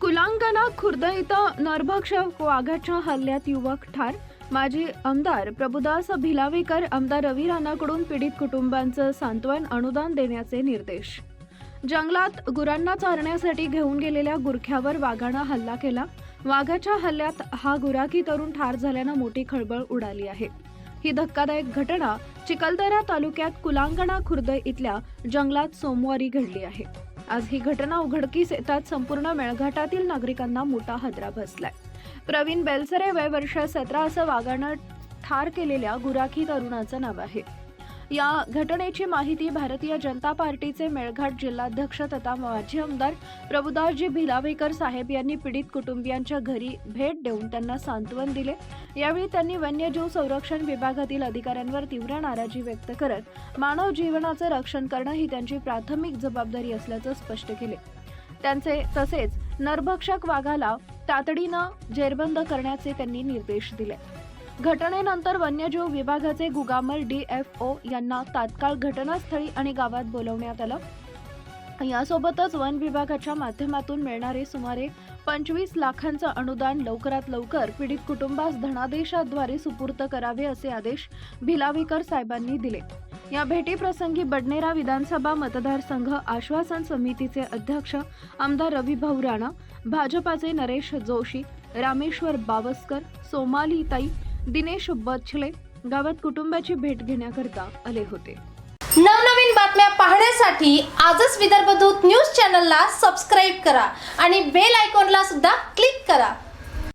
कुलांगणा खुर्द इथं नरभक्षक वाघाच्या हल्ल्यात युवक ठार. माजी आमदार प्रभुदास भिलावेकर आमदार रवी राणाकडून पीडित कुटुंबांचं सांत्वन अनुदान देण्याचे निर्देश. जंगलात गुरांना चारण्यासाठी घेऊन गेलेल्या गुरख्यावर वाघानं हल्ला केला. वाघाच्या हल्ल्यात हा गुराखी तरुण ठार झाल्यानं मोठी खळबळ उडाली आहे. ही धक्कादायक घटना चिखलदरा तालुक्यात कुलांगणा खुर्द इथल्या जंगलात सोमवारी घडली आहे. आज ही घटना उघडकीस येतात संपूर्ण मेळघाटातील नागरिकांना मोठा हादरा बसलाय. प्रवीण बेलसरे वय वर्ष सतरा असं वाघानं ठार केलेल्या गुराखी तरुणाचं नाव आहे. या घटनेची माहिती भारतीय जनता पार्टीचे मेळघाट जिल्हाध्यक्ष तथा माजी आमदार प्रभुदासजी भिलावेकर साहेब यांनी पीडित कुटुंबियांच्या घरी भेट देऊन त्यांना सांत्वन दिले. यावेळी त्यांनी वन्यजीव संरक्षण विभागातील अधिकाऱ्यांवर तीव्र नाराजी व्यक्त करत मानव जीवनाचं रक्षण करणं ही त्यांची प्राथमिक जबाबदारी असल्याचं स्पष्ट केले. त्यांचे तसेच नरभक्षक वाघाला तातडीनं जेरबंद करण्याचे त्यांनी निर्देश दिले. घटनेनंतर वन्यजीव विभागाचे गुगामल ओ यांना तात्काळ घटनास्थळी आणि गावात बोलवण्यात आलं. यासोबतच वन विभागाच्या माध्यमातून मिळणारे सुमारे पंचवीस लाखांचं अनुदान लवकरात लवकर पीडित कुटुंबास धनादेशाद्वारे सुपूर्त करावे असे आदेश भिलावीकर साहेबांनी दिले. या भेटीप्रसंगी बडनेरा विधानसभा मतदारसंघ आश्वासन समितीचे अध्यक्ष आमदार रविभाऊ राणा भाजपाचे नरेश जोशी रामेश्वर बावस्कर सोमालीताई दिनेश बच्छले गावात कुटुंबाची भेट घेण्याकरता आले होते. नवनवीन बातम्या पाहण्यासाठी आजच विदर्भ दूत न्यूज चॅनलला सबस्क्राईब करा आणि बेल आयकॉनला सुद्धा क्लिक करा.